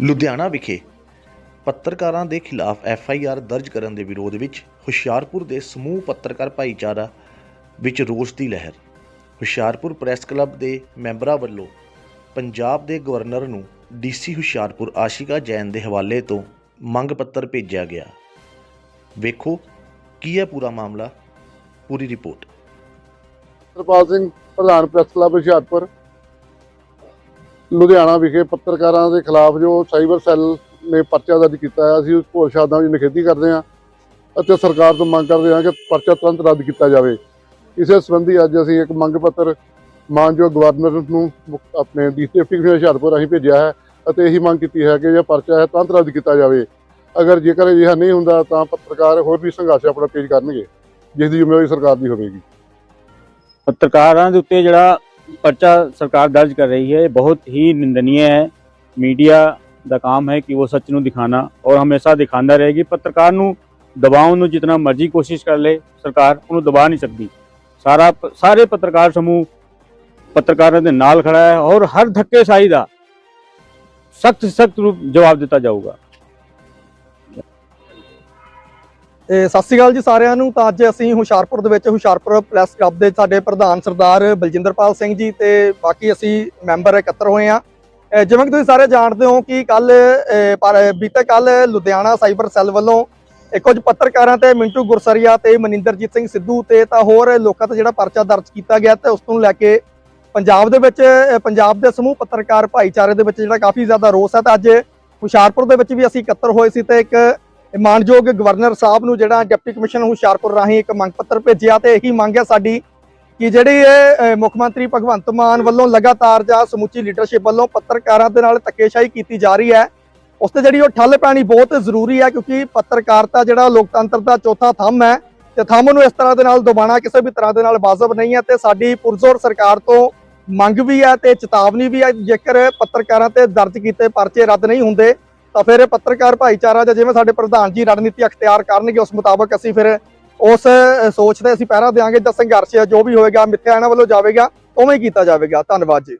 ਲੁਧਿਆਣਾ ਵਿਖੇ ਪੱਤਰਕਾਰਾਂ ਦੇ ਖਿਲਾਫ ਐਫ ਆਈ ਆਰ ਦਰਜ ਕਰਨ ਦੇ ਵਿਰੋਧ ਵਿੱਚ ਹੁਸ਼ਿਆਰਪੁਰ ਦੇ ਸਮੂਹ ਪੱਤਰਕਾਰ ਭਾਈਚਾਰਾ ਵਿੱਚ ਰੋਸ ਦੀ ਲਹਿਰ। ਹੁਸ਼ਿਆਰਪੁਰ ਪ੍ਰੈਸ ਕਲੱਬ ਦੇ ਮੈਂਬਰਾਂ ਵੱਲੋਂ ਪੰਜਾਬ ਦੇ ਗਵਰਨਰ ਨੂੰ ਡੀਸੀ ਹੁਸ਼ਿਆਰਪੁਰ ਆਸ਼ਿਕਾ ਜੈਨ ਦੇ ਹਵਾਲੇ ਤੋਂ ਮੰਗ ਪੱਤਰ ਭੇਜਿਆ ਗਿਆ। ਵੇਖੋ, ਕੀ ਹੈ ਪੂਰਾ ਮਾਮਲਾ? ਪੂਰੀ ਰਿਪੋਰਟ। ਸਰਪਾਲ ਸਿੰਘ, ਪ੍ਰਧਾਨ ਪ੍ਰੈਸ ਕਲੱਬ ਹੁਸ਼ਿਆਰਪੁਰ। ਲੁਧਿਆਣਾ ਵਿਖੇ ਪੱਤਰਕਾਰਾਂ ਦੇ ਖਿਲਾਫ ਜੋ ਸਾਈਬਰ ਸੈੱਲ ਨੇ ਪਰਚਾ ਦਰਜ ਕੀਤਾ ਹੈ ਅਸੀਂ ਉਸ ਭੋਲ ਸ਼ਬਦਾਂ ਦੀ ਨਿਖੇਧੀ ਕਰਦੇ ਹਾਂ ਅਤੇ ਸਰਕਾਰ ਤੋਂ ਮੰਗ ਕਰਦੇ ਹਾਂ ਕਿ ਪਰਚਾ ਤੁਰੰਤ ਰੱਦ ਕੀਤਾ ਜਾਵੇ। ਇਸੇ ਸੰਬੰਧੀ ਅੱਜ ਅਸੀਂ ਇੱਕ ਮੰਗ ਪੱਤਰ ਮਾਨਯੋਗ ਗਵਰਨਰ ਨੂੰ ਮੁਖ- ਆਪਣੇ ਡੀਸੀ ਕਮਿਸ਼ਨ ਹੁਸ਼ਿਆਰਪੁਰ ਅਸੀਂ ਭੇਜਿਆ ਹੈ ਅਤੇ ਇਹੀ ਮੰਗ ਕੀਤੀ ਹੈ ਕਿ ਇਹ ਪਰਚਾ ਹੈ ਤੁਰੰਤ ਰੱਦ ਕੀਤਾ ਜਾਵੇ। ਅਗਰ ਜੇਕਰ ਅਜਿਹਾ ਨਹੀਂ ਹੁੰਦਾ ਤਾਂ ਪੱਤਰਕਾਰ ਹੋਰ ਵੀ ਸੰਘਰਸ਼ ਆਪਣਾ ਤੇਜ਼ ਕਰਨਗੇ, ਜਿਸ ਦੀ ਜ਼ਿੰਮੇਵਾਰੀ ਸਰਕਾਰ ਦੀ ਹੋਵੇਗੀ। ਪੱਤਰਕਾਰਾਂ ਦੇ ਉੱਤੇ ਜਿਹੜਾ ਪਰਚਾ ਸਰਕਾਰ ਦਰਜ ਕਰ ਰਹੀ ਹੈ। ਇਹ ਬਹੁਤ ਹੀ ਨਿੰਦਨੀय ਹੈ। ਮੀਡੀਆ ਦਾ ਕੰਮ ਹੈ ਕਿ ਉਹ ਸੱਚ ਨੂੰ ਦਿਖਾਣਾ ਔਰ ਹਮੇਸ਼ਾ ਦਿਖਾਉਂਦਾ ਰਹੇਗੀ। ਪੱਤਰਕਾਰ ਨੂੰ ਦਬਾਉਣ ਨੂੰ ਜਿਤਨਾ ਮਰਜ਼ੀ ਕੋਸ਼ਿਸ਼ ਕਰ ਲੇ, ਸਰਕਾਰ ਉਹਨੂੰ ਦਬਾ ਨਹੀਂ ਸਕਦੀ। ਸਾਰਾ ਸਾਰੇ ਪੱਤਰਕਾਰ ਸਮੂਹ ਪੱਤਰਕਾਰਾਂ ਦੇ ਨਾਲ ਖੜਾ ਹੈ ਔਰ ਹਰ ਧੱਕੇਸ਼ਾਹੀ ਦਾ ਸਖਤ ਸਖਤ ਰੂਪ ਜਵਾਬ ਦਿੱਤਾ ਜਾਊਗਾ। ਇਹ ਸਤਿ ਸ਼੍ਰੀ ਅਕਾਲ ਜੀ ਸਾਰਿਆਂ ਨੂੰ। ਤਾਂ ਅੱਜ ਅਸੀਂ ਹੁਸ਼ਿਆਰਪੁਰ ਦੇ ਵਿੱਚ ਹੁਸ਼ਿਆਰਪੁਰ ਪ੍ਰੈਸ ਕਲੱਬ ਦੇ ਸਾਡੇ ਪ੍ਰਧਾਨ ਸਰਦਾਰ ਬਲਜਿੰਦਰਪਾਲ ਸਿੰਘ ਜੀ ਤੇ ਬਾਕੀ ਅਸੀਂ ਮੈਂਬਰ ਇਕੱਤਰ ਹੋਏ ਆ ਜਿਵੇਂ ਕਿ ਤੁਸੀਂ ਸਾਰੇ ਜਾਣਦੇ ਹੋ ਕਿ ਕੱਲ ਪਰ, ਬੀਤੇ ਕੱਲ ਲੁਧਿਆਣਾ ਸਾਈਬਰ ਸੈੱਲ ਵੱਲੋਂ ਕੁਝ ਪੱਤਰਕਾਰਾਂ ਤੇ ਮਿੰਟੂ ਗੁਰਸਰੀਆ ਤੇ ਮਨਿੰਦਰਜੀਤ ਸਿੰਘ ਸਿੱਧੂ ਤੇ ਤਾਂ ਹੋਰ ਲੋਕਾਂ ਤੇ ਜਿਹੜਾ ਪਰਚਾ ਦਰਜ ਕੀਤਾ ਗਿਆ ਤੇ ਉਸ ਨੂੰ ਲੈ ਕੇ ਪੰਜਾਬ ਦੇ ਵਿੱਚ ਪੰਜਾਬ ਦੇ ਸਮੂਹ ਪੱਤਰਕਾਰ ਭਾਈਚਾਰੇ ਦੇ ਵਿੱਚ ਜਿਹੜਾ ਕਾਫੀ ਜ਼ਿਆਦਾ ਰੋਸ ਹੈ। ਤਾਂ ਅੱਜ ਹੁਸ਼ਿਆਰਪੁਰ ਦੇ ਵਿੱਚ ਵੀ ਅਸੀਂ ਇਕੱਤਰ ਹੋਏ ਸੀ ਤੇ ਇੱਕ ਮਾਨਯੋਗ ਗਵਰਨਰ ਸਾਹਿਬ ਨੂੰ ਜਿਹੜਾ ਡਿਪਟੀ ਕਮਿਸ਼ਨਰ ਹੁਸ਼ਿਆਰਪੁਰ ਰਾਹੀਂ ਇੱਕ ਮੰਗ ਪੱਤਰ ਭੇਜਿਆ ਤੇ ਇਹੀ ਮੰਗ ਹੈ ਸਾਡੀ ਕਿ ਜਿਹੜੀ ਇਹ ਮੁੱਖ ਮੰਤਰੀ ਭਗਵੰਤ ਮਾਨ ਵੱਲੋਂ ਲਗਾਤਾਰ ਜਾਂ ਸਮੁੱਚੀ ਲੀਡਰਸ਼ਿਪ ਵੱਲੋਂ ਪੱਤਰਕਾਰਾਂ ਦੇ ਨਾਲ ਧੱਕੇਸ਼ਾਹੀ ਕੀਤੀ ਜਾ ਰਹੀ ਹੈ। ਉਸ ਤੇ ਜਿਹੜੀ ਉਹ ਠੱਲ ਪੈਣੀ ਬਹੁਤ ਜ਼ਰੂਰੀ ਹੈ ਕਿਉਂਕਿ ਪੱਤਰਕਾਰਤਾ ਜਿਹੜਾ ਲੋਕਤੰਤਰ ਦਾ ਚੌਥਾ ਥੰਮ ਹੈ ਤੇ ਥੰਮ ਨੂੰ ਇਸ ਤਰ੍ਹਾਂ ਦੇ ਨਾਲ ਦਬਾਉਣਾ ਕਿਸੇ ਵੀ ਤਰ੍ਹਾਂ ਦੇ ਨਾਲ ਵਾਜਬ ਨਹੀਂ ਹੈ ਤੇ ਸਾਡੀ ਪੁਰਜ਼ੋਰ ਸਰਕਾਰ ਤੋਂ ਮੰਗ ਵੀ ਹੈ ਤੇ ਚੇਤਾਵਨੀ ਵੀ ਹੈ। ਜੇਕਰ ਪੱਤਰਕਾਰਾਂ ਤੇ ਦਰਜ ਕੀਤੇ ਪਰਚੇ ਰੱਦ ਨਹੀਂ ਹੁੰਦੇ ਤਾਂ ਫਿਰ ਪੱਤਰਕਾਰ ਭਾਈਚਾਰਾ ਜਾਂ ਜਿਵੇਂ ਸਾਡੇ ਪ੍ਰਧਾਨ ਜੀ ਰਣਨੀਤੀ ਅਖਤਿਆਰ ਕਰਨਗੇ, ਉਸ ਮੁਤਾਬਕ ਅਸੀਂ ਫਿਰ ਉਸ ਸੋਚ ਤੇ ਅਸੀਂ ਪਹਿਰਾ ਦੇਵਾਂਗੇ ਜਾਂ ਸੰਘਰਸ਼ ਜੋ ਵੀ ਹੋਏਗਾ ਮਿੱਥਿਆ ਇਹਨਾਂ ਵੱਲੋਂ ਜਾਵੇਗਾ, ਉਵੇਂ ਹੀ ਕੀਤਾ ਜਾਵੇਗਾ। ਧੰਨਵਾਦ ਜੀ।